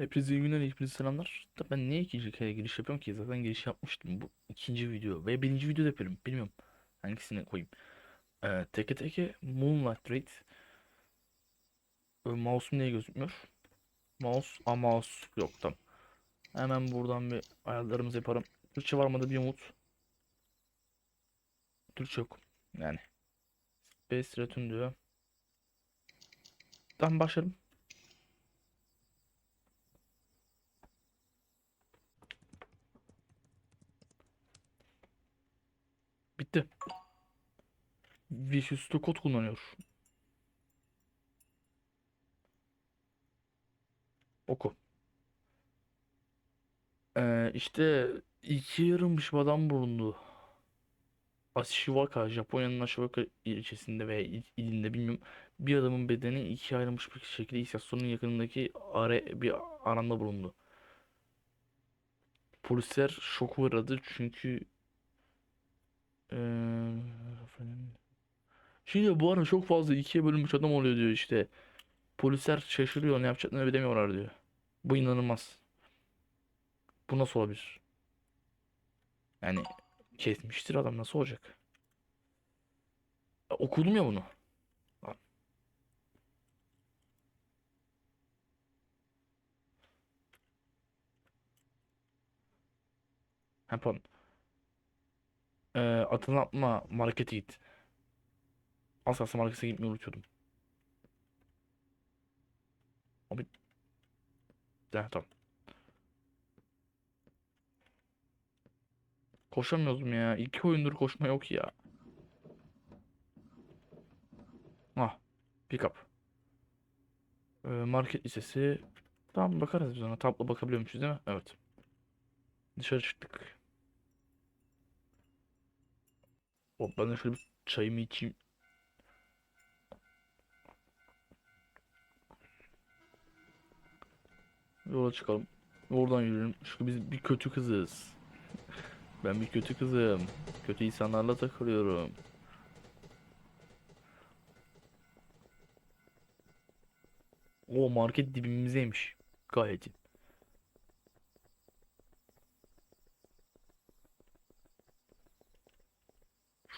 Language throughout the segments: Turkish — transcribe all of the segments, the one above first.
Hepinize iyi günler, hepinize selamlar. Da ben niye ikinci kere giriş yapıyorum ki? Zaten giriş yapmıştım. Bu ikinci video ve birinci video da yapıyorum. Bilmiyorum hangisini koyayım. Ee, teke teke Moonlight Raid. Ee, mouse'um niye gözükmüyor? Mouse, a mouse yok tam. Hemen buradan bir ayarlarımızı yaparım. Türkçe var mıdır bir umut. Türkçe yok. Yani. Space Return diyor. Tamam başlarım. Bitti. Vicious kod kullanıyor. Oku. Ee, işte iki yarılmış adam bulundu. Ashiwaka, Japonya'nın Ashiwaka ilçesinde veya il- ilinde bilmiyorum. Bir adamın bedeni ikiye ayrılmış bir şekilde istasyonun yakınındaki ara, bir aranda bulundu. Polisler şok uğradı çünkü efendim. Şimdi bu ara çok fazla ikiye bölünmüş adam oluyor diyor işte. Polisler şaşırıyor ne yapacaklarını bilemiyorlar diyor. Bu inanılmaz. Bu nasıl olabilir? Yani kesmiştir adam nasıl olacak? E, Okudum ya bunu. Ha, pardon. Ee, atın atma markete git. Az kalsın markete gitmeyi unutuyordum. Abi. Ya, tamam. Koşamıyordum ya. İki oyundur koşma yok ya. Ah. Pick up. Ee, market listesi. Tamam bakarız biz ona. Tablo bakabiliyormuşuz değil mi? Evet. Dışarı çıktık. Hop ben de şöyle bir çayımı içeyim. Yola çıkalım. Oradan yürüyelim. Çünkü biz bir kötü kızız. Ben bir kötü kızım. Kötü insanlarla takılıyorum. O market dibimizdeymiş. Gayet iyi.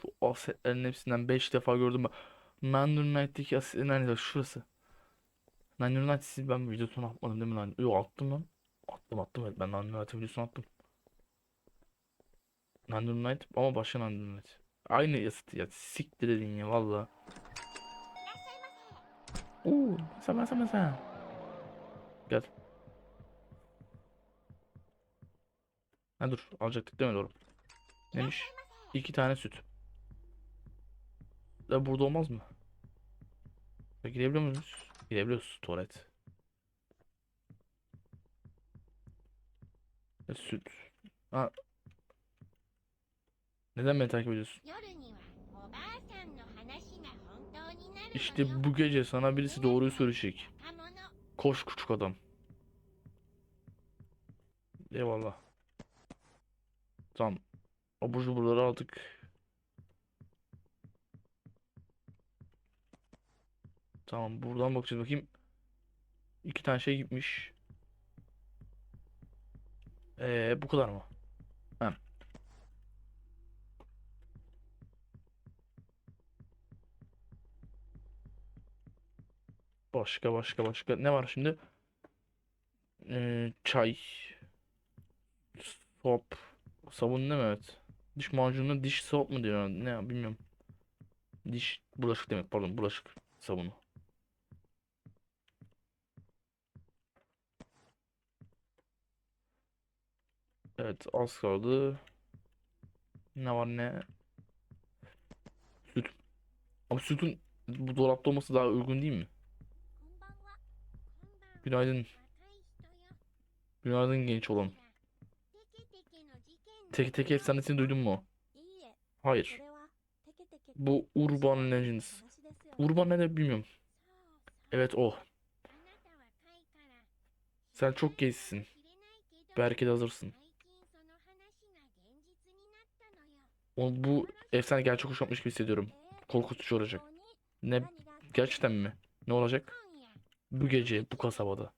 Şu asetlerin hepsinden 5 defa gördüm ben. Mandur Knight'taki asetlerin nerede? Şurası. Mandur Knight'ı ben videosunu atmadım değil mi lan? Yok attım lan. Attım attım evet ben Mandur Knight'ın videosunu attım. Mandur Knight ama başka Mandur Knight. Aynı yasit ya. Siktir edin ya valla. Oo, sen sen sen. Gel. Ha dur alacaktık değil mi doğru? Neymiş? İki tane süt. Tuvaletler burada olmaz mı? Girebiliyor muyuz? Girebiliyoruz tuvalet. E, süt. Ha. Neden beni takip ediyorsun? İşte bu gece sana birisi doğruyu söyleyecek. Koş küçük adam. Eyvallah. Tamam. Abur cuburları aldık. Tamam buradan bakacağız bakayım. İki tane şey gitmiş. Ee, bu kadar mı? Ha. Başka başka başka ne var şimdi? Ee, çay, sop, sabun değil mi? Evet. Diş macunu diş soap mu diyor? Ne bilmiyorum. Diş bulaşık demek pardon bulaşık sabunu. Evet az kaldı. Ne var ne? Süt. Ama sütün bu dolapta olması daha uygun değil mi? Günaydın. Günaydın genç oğlum. Tek tek efsanesini duydun mu? Hayır. Bu Urban Legends. Urban ne de bilmiyorum. Evet o. Sen çok gençsin. Belki de hazırsın. O, bu efsane gerçek olmuş gibi hissediyorum. Korkutucu olacak. Ne gerçekten mi? Ne olacak? Bu gece bu kasabada.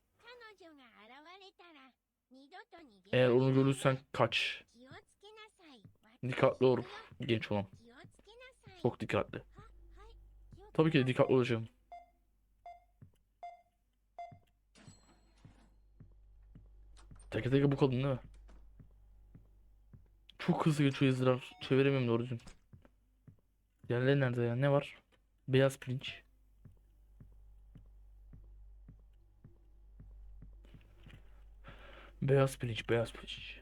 Eğer onu görürsen kaç. Dikkatli ol genç olan. Çok dikkatli. Tabii ki de dikkatli olacağım. Teke teke bu kadın değil mi? Çok hızlı geçiyor izler. Çeviremiyorum doğru düzgün. Yerleri nerede ya? Ne var? Beyaz pirinç. Beyaz pirinç, beyaz pirinç.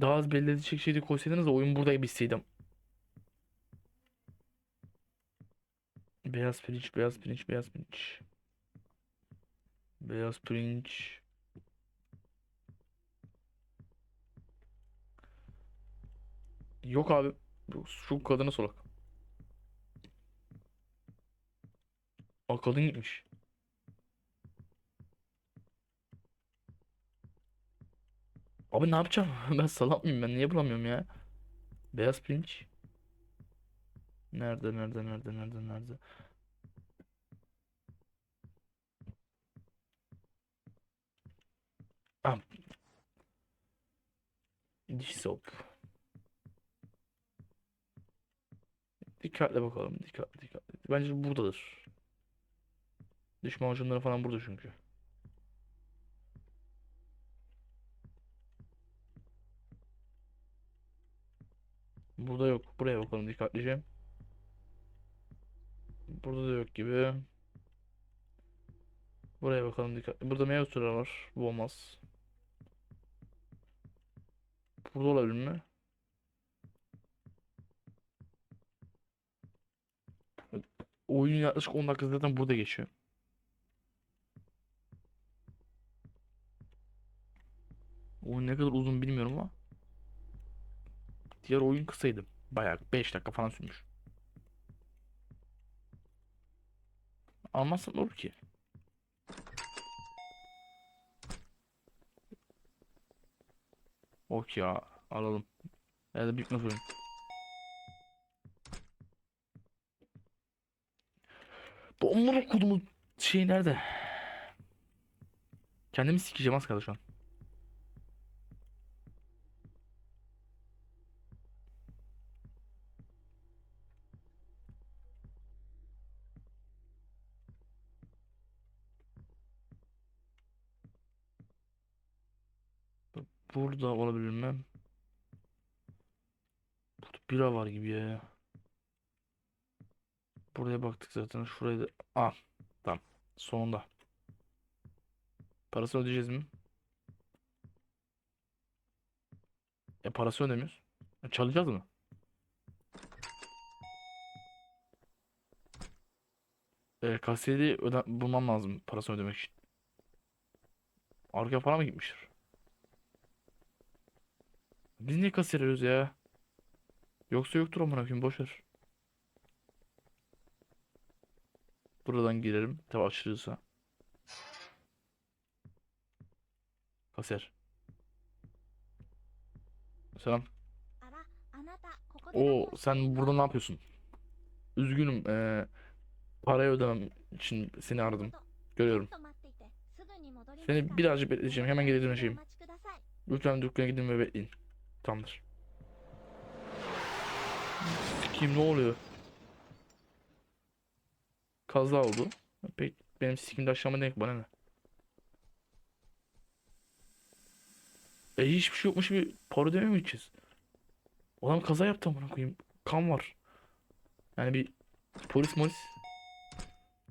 Daha az belli edecek şey de koysaydınız da oyun burada bitseydim. Beyaz pirinç, beyaz pirinç, beyaz pirinç. Beyaz pirinç. Yok abi. Şu kadına solak. Aa kadın gitmiş. Abi ne yapacağım? Ben salak mıyım? Ben niye bulamıyorum ya? Beyaz pirinç. Nerede, nerede, nerede, nerede, nerede? Ah. Diş soap. Dikkatle bakalım. Dikkatli dikkatli. Bence buradadır. Diş macunları falan burada çünkü. Burada yok. Buraya bakalım dikkatlice. Burada da yok gibi. Buraya bakalım dikkatli. Burada meyve var. Bu olmaz. Burada olabilir mi? Oyun yaklaşık 10 dakika zaten burada geçiyor. Oyun ne kadar uzun bilmiyorum ama. Diğer oyun kısaydı. Bayağı 5 dakika falan sürmüş. Almazsam olur ki? Ok ya alalım. Ya da büyük nasıl oyun? Bu amına şey nerede? Kendimi sikeceğim az kaldı şu an. Burada olabilir mi? Burada bira var gibi ya. Buraya baktık zaten. Şurayı da... Ah. Tamam. Sonunda. Parasını ödeyeceğiz mi? E parası ödemiyoruz. E, çalacağız mı? E, kasiyeri öde bulmam lazım parasını ödemek için. Arkaya para mı gitmiştir? Biz niye kasiyer arıyoruz ya? Yoksa yoktur amına koyayım boş Buradan girerim. Tabi açılırsa. Kaser. Selam. O sen burada ne yapıyorsun? Üzgünüm. Ee, parayı ödemem için seni aradım. Görüyorum. Seni birazcık bekleyeceğim. Hemen geleceğim. Lütfen dükkana gidin ve bekleyin. Tamamdır. Kim ne oluyor? Kaza oldu. Pek benim sikimde aşağıma denk bana ne? E hiçbir şey yokmuş gibi para mi gideceğiz? Adam kaza yaptı amına koyayım. Kan var. Yani bir polis polis.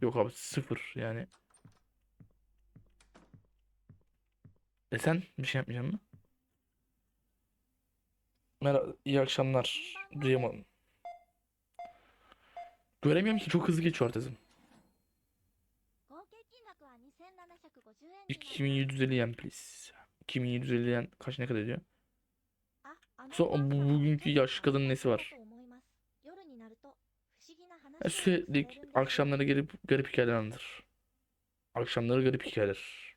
Yok abi sıfır yani. E sen bir şey yapmayacaksın mı? Merhaba, iyi akşamlar. Duyamadım. Göremiyorum ki çok hızlı geçiyor artezim. 2750 yen please. 2750 yen kaç ne kadar ediyor? So, bu, bugünkü yaşlı kadının nesi var? Ya sürekli akşamları gelip garip hikayeler anlatır. Akşamları garip hikayeler.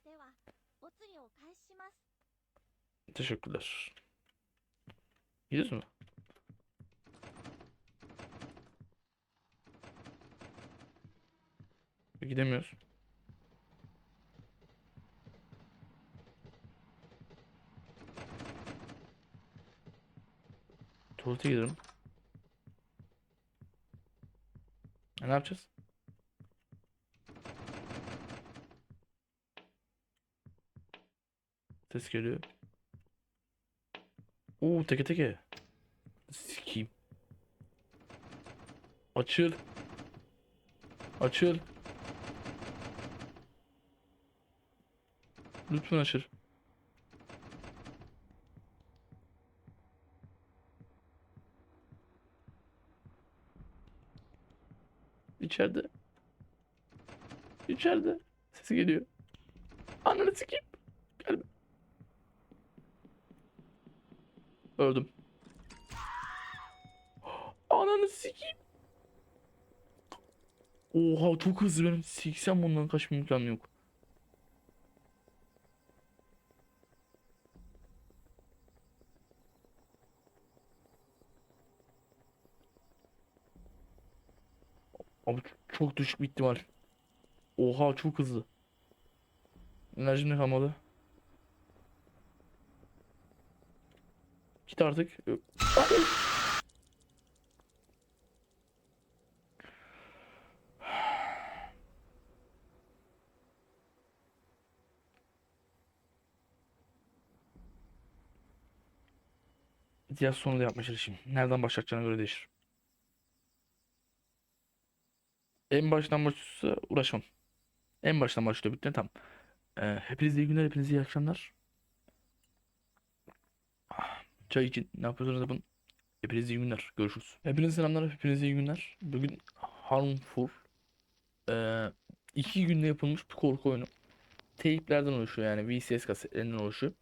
Teşekkürler. Gidiyoruz mu? Gidemiyoruz. Tuvalete giderim. E, ne yapacağız? Ses geliyor. Oo teke teke. Sikeyim. Açıl. Açıl. Lütfen açıl. İçeride. İçeride. Sesi geliyor. Ananı sikeyim. Gelme. Öldüm. Ananı sikeyim. Oha çok hızlı benim. Siksem bundan kaçma imkanı yok. Abi çok düşük bir ihtimal. Oha çok hızlı. Enerjim ne kalmadı? Git artık. İhtiyaç sonunda yapma çalışayım. Nereden başlatacağına göre değişir. En baştan başlıyorsa uğraşmam. En baştan başlıyor bitti tamam. Ee, hepinize iyi günler, hepinize iyi akşamlar. Çay için ne yapıyorsanız yapın. Hepinize iyi günler. Görüşürüz. Hepinize selamlar, hepinize iyi günler. Bugün Harmful ee, iki günde yapılmış bir korku oyunu. Teyplerden oluşuyor yani VCS kasetlerinden oluşuyor.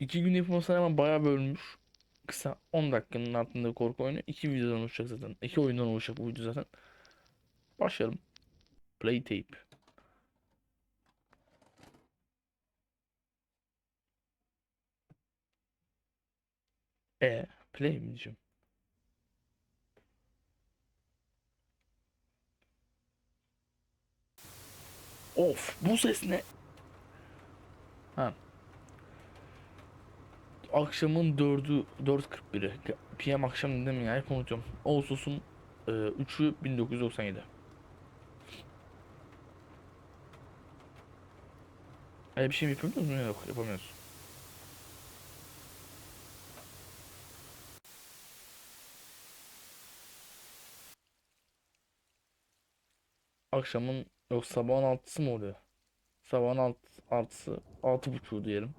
İki günde yapılmasına hemen bayağı bölünmüş. Kısa 10 dakikanın altında korku oyunu. İki videodan oluşacak zaten. İki oyundan oluşacak bu video zaten. Başlayalım. Play tape. E, play mi diyeceğim? Of, bu ses ne? Ha. Akşamın 4'ü 4.41'i. PM akşam değil mi ya? Hep unutuyorum. Ağustos'un e, 3'ü 1997. Öyle bir şey mi yapabiliyoruz mu? Yok, yapamıyoruz. Akşamın yok sabahın altısı mı oluyor? Sabahın alt, altısı, altı buçuğu diyelim.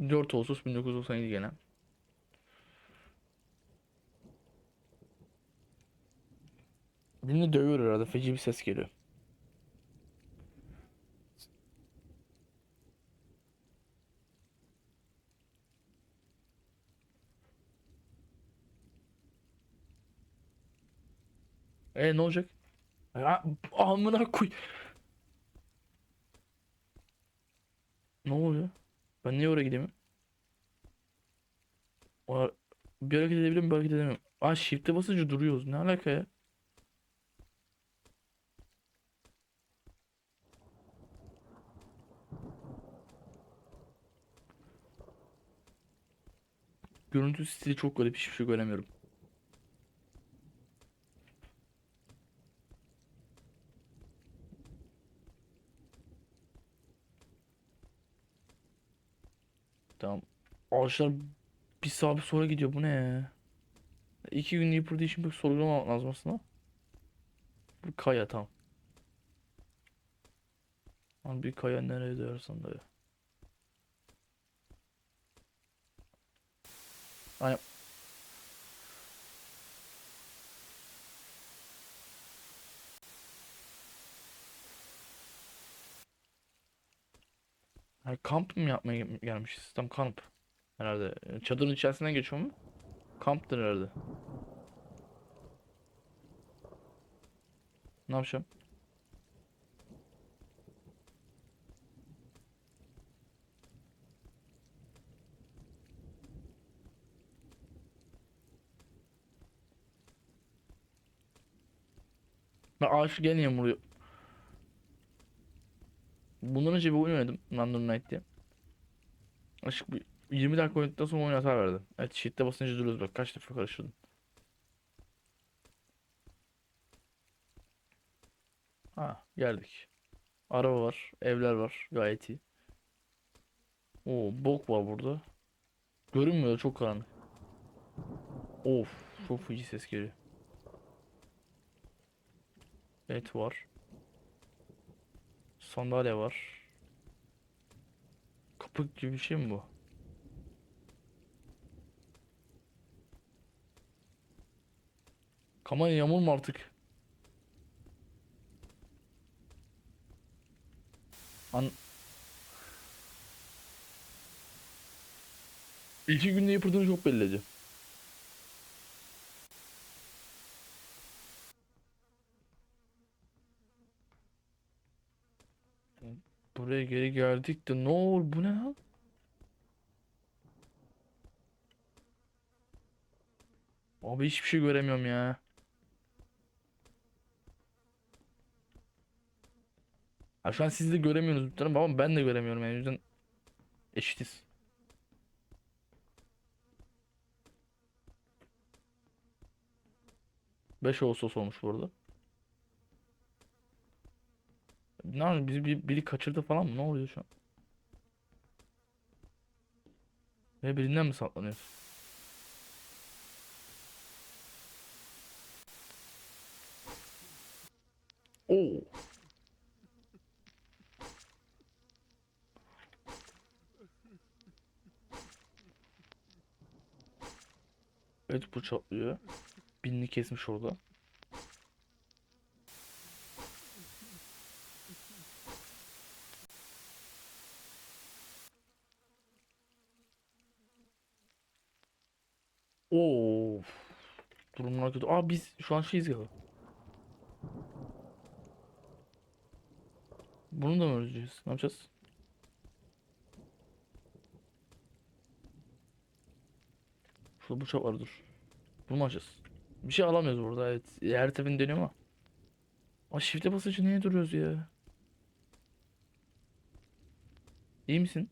4 Ağustos 1997 gene. Birini dövüyor herhalde. Feci bir ses geliyor. E ne olacak? Ya, amına koy. Ne oluyor? Ben niye oraya gidemiyorum? O- Bir hareket edebilirim, bir hareket edemiyorum. Aa shift'e basınca duruyoruz. Ne alaka ya? Görüntü stili çok garip. Hiçbir şey göremiyorum. Tamam. Ağaçlar bir sağa bir sola gidiyor. Bu ne ya? İki gün yıpırdığı için pek sorgulamamak lazım aslında. Bu kaya tamam. Lan bir kaya nereye duyarsan da ya. Aynen. Ha, kamp mı yapmaya gel- gelmişiz? Tam kamp. Herhalde. E, Çadırın içerisinden geçiyor mu? Kamptır herhalde. Ne yapacağım? Ben ağaç gene vuruyor. Bundan önce bir oyun oynadım. Random Night diye. Açık bir 20 dakika oynadıktan sonra oyun hata verdi. Evet shift'e basınca duruyoruz bak kaç defa karıştırdım. Ha geldik. Araba var, evler var gayet iyi. Oo bok var burada. Görünmüyor çok karanlık. Of çok feci ses geliyor. Et var. Sandalye var. Kapı gibi bir şey mi bu? Kamera yamulma artık. An İki günde yapırdığını çok belli Buraya geri geldik de ne olur bu ne lan? Abi hiçbir şey göremiyorum ya. Ha şu an siz de göremiyorsunuz muhtemelen ama ben de göremiyorum yani yüzden eşitiz. Beş Ağustos olmuş bu Ne yapıyor? Bizi bir, biri kaçırdı falan mı? Ne oluyor şu an? Ve birinden mi saklanıyoruz? Oo. Evet bu çatlıyor. Birini kesmiş orada. Oo. Durumlar kötü. Aa biz şu an şeyiz galiba. Bunu da mı öleceğiz? Ne yapacağız? Şurada bıçak var dur. Bunu mu açacağız? Bir şey alamıyoruz burada evet. Her seferinde dönüyor ama. Aa shift'e basınca niye duruyoruz ya? İyi misin?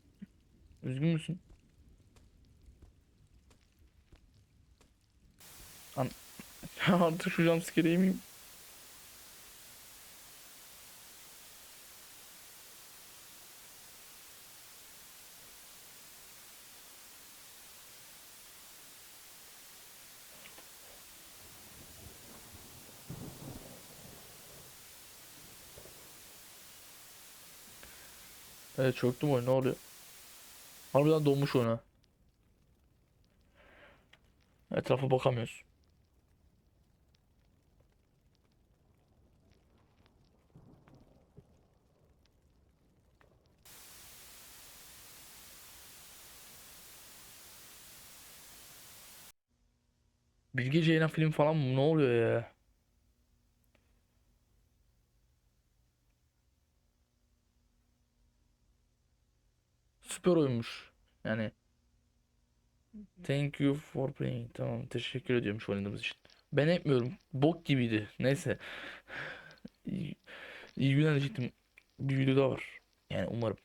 Üzgün müsün? An Artık şu jumpscare'i yemeyeyim. Evet çöktüm oyun ne oluyor? Harbiden donmuş oyuna. Etrafa bakamıyoruz. Bilge Ceylan film falan mı? Ne oluyor ya? Süper oyunmuş. Yani thank you for playing. Tamam teşekkür ediyorum şu oynadığımız için. Ben etmiyorum. Bok gibiydi. Neyse. İyi, iyi günler diyecektim. Bir video daha var. Yani umarım.